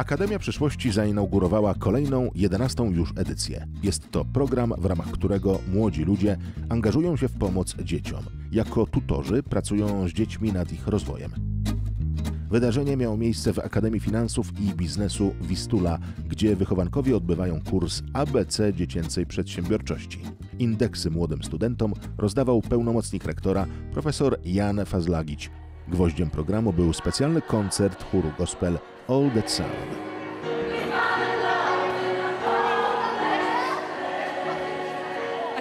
Akademia Przyszłości zainaugurowała kolejną, jedenastą już edycję. Jest to program, w ramach którego młodzi ludzie angażują się w pomoc dzieciom. Jako tutorzy pracują z dziećmi nad ich rozwojem. Wydarzenie miało miejsce w Akademii Finansów i Biznesu Wistula, gdzie wychowankowie odbywają kurs ABC dziecięcej przedsiębiorczości. Indeksy młodym studentom rozdawał pełnomocnik rektora profesor Jan Fazlagić. Gwoździem programu był specjalny koncert chóru gospel All That Sound.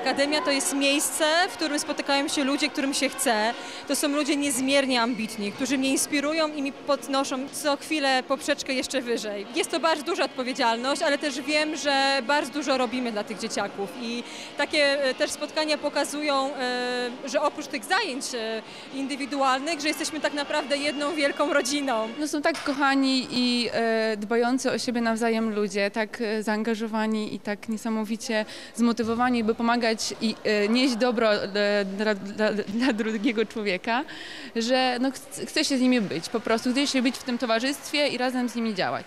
Akademia to jest miejsce, w którym spotykają się ludzie, którym się chce. To są ludzie niezmiernie ambitni, którzy mnie inspirują i mi podnoszą co chwilę poprzeczkę jeszcze wyżej. Jest to bardzo duża odpowiedzialność, ale też wiem, że bardzo dużo robimy dla tych dzieciaków i takie e, też spotkania pokazują, e, że oprócz tych zajęć e, indywidualnych, że jesteśmy tak naprawdę jedną wielką rodziną. No są tak kochani i dbający o siebie nawzajem ludzie, tak zaangażowani i tak niesamowicie zmotywowani, by pomagać i e, nieść dobro e, dla, dla, dla drugiego człowieka, że no, ch- chce się z nimi być, po prostu chce się być w tym towarzystwie i razem z nimi działać.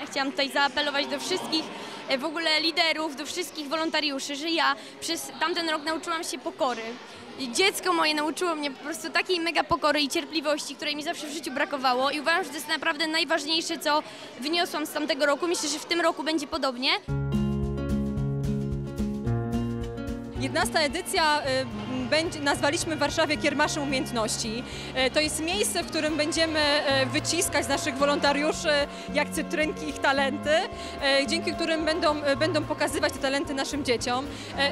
Ja Chciałam tutaj zaapelować do wszystkich e, w ogóle liderów, do wszystkich wolontariuszy, że ja przez tamten rok nauczyłam się pokory. Dziecko moje nauczyło mnie po prostu takiej mega pokory i cierpliwości, której mi zawsze w życiu brakowało i uważam, że to jest naprawdę najważniejsze, co wyniosłam z tamtego roku. Myślę, że w tym roku będzie podobnie. 11 edycja y, będzie, nazwaliśmy Warszawie Kiermaszem Umiejętności. Y, To jest miejsce, w którym będziemy y, wyciskać z naszych wolontariuszy jak cytrynki ich talenty, dzięki którym będą, będą pokazywać te talenty naszym dzieciom.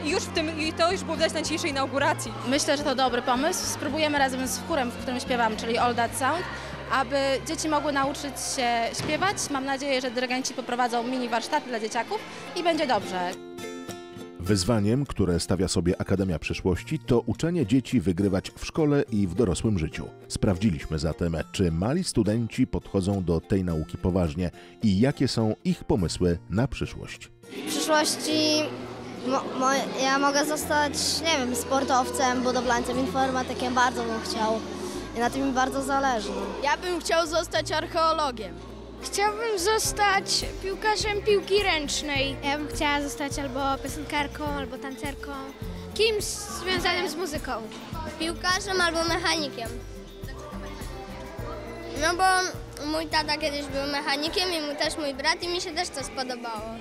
I już w tym, i to już było widać na dzisiejszej inauguracji. Myślę, że to dobry pomysł. Spróbujemy razem z chórem, w którym śpiewam, czyli All That Sound, aby dzieci mogły nauczyć się śpiewać. Mam nadzieję, że dyrygenci poprowadzą mini warsztaty dla dzieciaków i będzie dobrze. Wyzwaniem, które stawia sobie Akademia Przyszłości, to uczenie dzieci wygrywać w szkole i w dorosłym życiu. Sprawdziliśmy zatem, czy mali studenci podchodzą do tej nauki poważnie i jakie są ich pomysły na przyszłość. W przyszłości mo, mo, ja mogę zostać, nie wiem, sportowcem, budowlańcem, informatykiem, bardzo bym chciał. I na tym mi bardzo zależy. Ja bym chciał zostać archeologiem. Chciałbym zostać piłkarzem piłki ręcznej. Ja bym chciała zostać albo piosenkarką, albo tancerką. Kimś związanym z muzyką. Piłkarzem albo mechanikiem. No bo mój tata kiedyś był mechanikiem i mu też mój brat i mi się też to spodobało.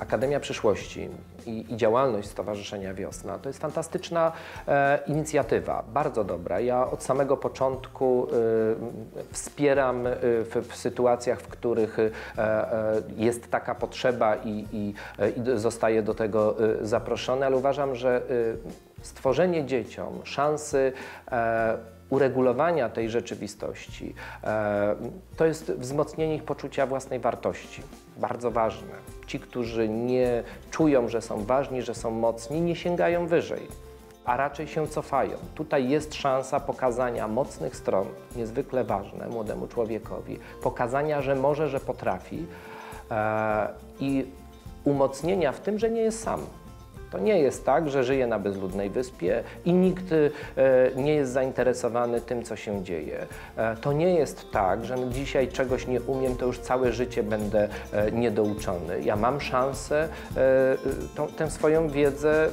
Akademia Przyszłości i, i działalność Stowarzyszenia Wiosna to jest fantastyczna e, inicjatywa, bardzo dobra. Ja od samego początku e, wspieram e, w, w sytuacjach, w których e, jest taka potrzeba i, i, i zostaję do tego zaproszony, ale uważam, że stworzenie dzieciom szansy e, uregulowania tej rzeczywistości, e, to jest wzmocnienie ich poczucia własnej wartości. Bardzo ważne. Ci, którzy nie czują, że są ważni, że są mocni, nie sięgają wyżej, a raczej się cofają. Tutaj jest szansa pokazania mocnych stron, niezwykle ważne młodemu człowiekowi, pokazania, że może, że potrafi e, i umocnienia w tym, że nie jest sam. To nie jest tak, że żyje na bezludnej wyspie i nikt e, nie jest zainteresowany tym, co się dzieje. E, to nie jest tak, że dzisiaj czegoś nie umiem, to już całe życie będę e, niedouczony. Ja mam szansę tę swoją wiedzę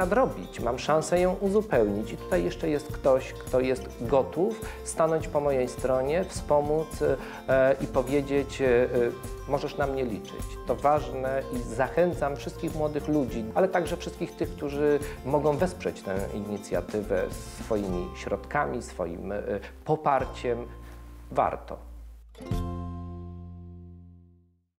nadrobić, mam szansę ją uzupełnić. I tutaj jeszcze jest ktoś, kto jest gotów stanąć po mojej stronie, wspomóc e, i powiedzieć, e, e, możesz na mnie liczyć. To ważne i zachęcam wszystkich młodych ludzi, ale także wszystkich tych, którzy mogą wesprzeć tę inicjatywę swoimi środkami, swoim poparciem. Warto.